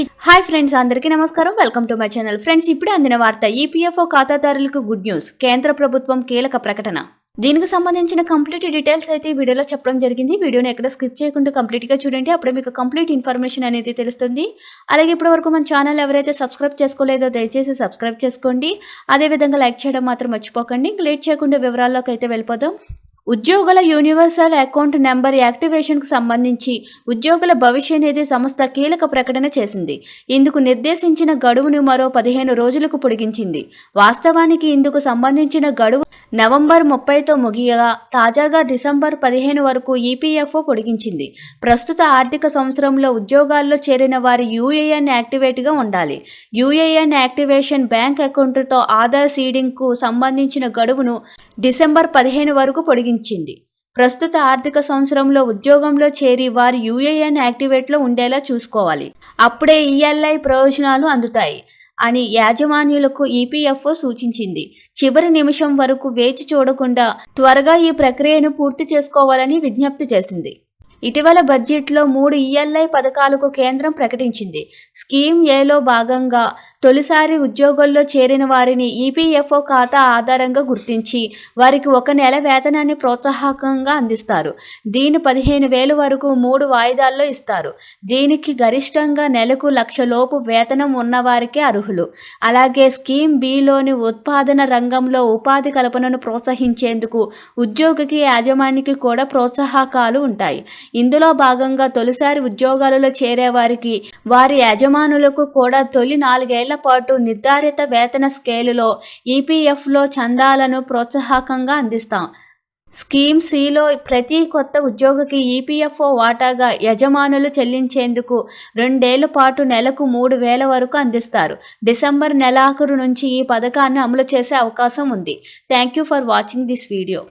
చి- hi friends అందరికీ నమస్కారం. Welcome to my channel friends ఇప్పుడే అందిన వార్త ఈపీఎఫ్ఓ ఖాతాదారులకు గుడ్ న్యూస్ కేంద్ర ప్రభుత్వం కీలక ప్రకటన. దీనికి సంబంధించిన కంప్లీట్ డీటెయిల్స్ అయితే వీడియోలో చెప్పడం జరిగింది. వీడియోని ఎక్కడ స్కిప్ చేయకుండా కంప్లీట్గా చూడండి. అప్పుడే మీకు కంప్లీట్ ఇన్ఫర్మేషన్ అనేది తెలుస్తుంది. అలాగే ఇప్పటి వరకు మన ఛానల్ ఎవరైతే సబ్స్క్రైబ్ చేసుకోలేదో దయచేసి సబ్స్క్రైబ్ చేసుకోండి. అదేవిధంగా లైక్ చేయడం మాత్రం మర్చిపోకండి. లేట్ చేయకుండా వివరాల్లోకి అయితే వెళ్ళిపోదాం. ఉద్యోగుల యూనివర్సల్ అకౌంట్ నెంబర్ యాక్టివేషన్కు సంబంధించి ఉద్యోగుల భవిష్య నిధి సంస్థ కీలక ప్రకటన చేసింది. ఇందుకు నిర్దేశించిన గడువును మరో పదిహేను రోజులకు పొడిగించింది. వాస్తవానికి ఇందుకు సంబంధించిన గడువు నవంబర్ ముప్పైతో ముగియగా తాజాగా డిసెంబర్ పదిహేను వరకు ఈపీఎఫ్ఓ పొడిగించింది. ప్రస్తుత ఆర్థిక సంవత్సరంలో ఉద్యోగాల్లో చేరిన వారి యూఏఎన్ యాక్టివేట్గా ఉండాలి. యూఏఎన్ యాక్టివేషన్ బ్యాంక్ అకౌంట్తో ఆధార్ సీడింగ్కు సంబంధించిన గడువును డిసెంబర్ పదిహేను వరకు పొడిగించింది. ప్రస్తుత ఆర్థిక సంవత్సరంలో ఉద్యోగంలో చేరి వారి యూఏఎన్ యాక్టివేట్లో ఉండేలా చూసుకోవాలి. అప్పుడే ఈఎల్ఐ ప్రయోజనాలు అందుతాయి అని యాజమాన్యులకు ఈపీఎఫ్ఓ సూచించింది. చివరి నిమిషం వరకు వేచి చూడకుండా త్వరగా ఈ ప్రక్రియను పూర్తి చేసుకోవాలని విజ్ఞప్తి చేసింది. ఇటీవల బడ్జెట్లో మూడు ఈఎల్ఐ పథకాలకు కేంద్రం ప్రకటించింది. స్కీమ్ ఏలో భాగంగా తొలిసారి ఉద్యోగంలో చేరిన వారిని ఈపీఎఫ్ఓ ఖాతా ఆధారంగా గుర్తించి వారికి ఒక నెల వేతనాన్ని ప్రోత్సాహకంగా అందిస్తారు. దీని పదిహేను వేలు వరకు మూడు వాయిదాల్లో ఇస్తారు. దీనికి గరిష్టంగా నెలకు లక్ష లోపు వేతనం ఉన్నవారికే అర్హులు. అలాగే స్కీమ్ బిలోని ఉత్పాదన రంగంలో ఉపాధి కల్పనను ప్రోత్సహించేందుకు ఉద్యోగికి యాజమాన్యానికి కూడా ప్రోత్సాహకాలు ఉంటాయి. ఇందులో భాగంగా తొలిసారి ఉద్యోగాలలో చేరేవారికి వారి యజమానులకు కూడా తొలి నాలుగేళ్ళ పాటు నిర్ధారిత వేతన స్కేలులో ఈపీఎఫ్లో చందాలను ప్రోత్సాహకంగా అందిస్తాం. స్కీమ్ సిలో ప్రతి కొత్త ఉద్యోగికి ఈపీఎఫ్ఓ వాటాగా యజమానులు చెల్లించేందుకు రెండేళ్ళ పాటు నెలకు మూడు వేల వరకు అందిస్తారు. డిసెంబర్ నెలాఖరు నుంచి ఈ పథకాన్ని అమలు చేసే అవకాశం ఉంది. Thank you for watching this video.